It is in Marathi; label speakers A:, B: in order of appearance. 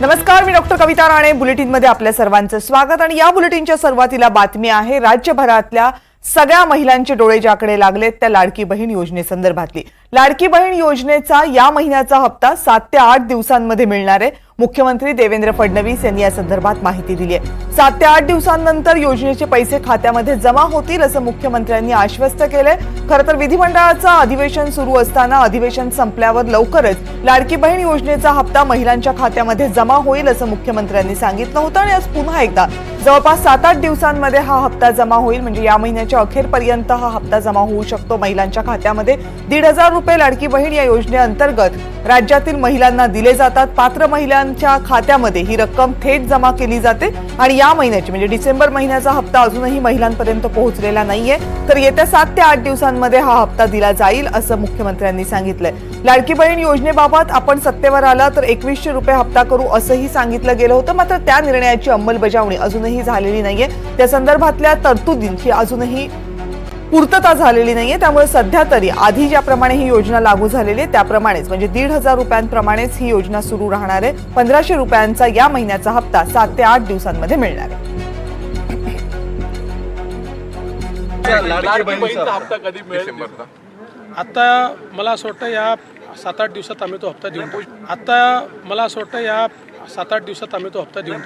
A: नमस्कार मी डॉक्टर कविता राणे. बुलेटिनमध्ये आपल्या सर्वांचं स्वागत आणि या बुलेटिनच्या सुरुवातीला बातमी आहे राज्यभरातल्या सगळ्या महिलांचे डोळे ज्याकडे लागलेत त्या लाडकी बहीण योजनेसंदर्भातली. लाडकी बहीण योजनेचा या महिन्याचा हप्ता सात ते आठ दिवसांमध्ये मिळणार आहे. मुख्यमंत्री देवेंद्र फडणवीस यांनी या संदर्भात माहिती दिली आहे. सात ते आठ दिवसांनंतर योजनेचे पैसे खात्यामध्ये जमा होतील असं मुख्यमंत्र्यांनी आश्वस्त केलंय. खरं तर विधिमंडळाचं अधिवेशन सुरू असताना अधिवेशन संपल्यावर लवकरच लाडकी बहीण योजनेचा हप्ता महिलांच्या खात्यामध्ये जमा होईल असं मुख्यमंत्र्यांनी सांगितलं होतं आणि आज पुन्हा एकदा जवळपास सात आठ दिवसांमध्ये हा हप्ता जमा होईल. म्हणजे या महिन्याच्या अखेरपर्यंत हा हप्ता जमा होऊ शकतो महिलांच्या खात्यामध्ये. दीड हजार रुपये लाडकी बहीण या योजनेअंतर्गत राज्यातील महिलांना दिले जातात. पात्र महिलांच्या खात्यामध्ये ही रक्कम थेट जमा केली जाते आणि या महिन्याची म्हणजे डिसेंबर महिन्याचा हप्ता अजूनही महिलांपर्यंत पोहोचलेला नाहीये तर येत्या सात ते आठ दिवसांमध्ये हा हप्ता दिला जाईल असं मुख्यमंत्र्यांनी सांगितलंय. लाडकी बहीण योजनेबाबत आपण सत्तेवर आला तर एकवीसशे रुपये हप्ता करू असंही सांगितलं गेलं होतं मात्र त्या निर्णयाची अंमलबजावणी अजूनही झालेली नाहीये. त्या संदर्भातल्या तरतुदींची अजूनही पूर्तता झालेली नाहीये त्यामुळे सध्या तरी आधी ज्याप्रमाणे ही योजना लागू झालेली आहे त्याप्रमाणेच म्हणजे दीड हजार रुपयांप्रमाणेच ही योजना सुरू राहणार आहे. पंधराशे रुपयांचा या महिन्याचा हप्ता सात ते आठ दिवसांमध्ये मिळणार आहे.
B: लाडकी बहिणीचा हप्ता कधी मिळेल?
C: आता मला असं वाटतं या सात आठ दिवसात आम्ही तो हप्ता देऊन आता मला असं वाटतं या सात आठ दिवसात आम्ही तो हप्ता देऊन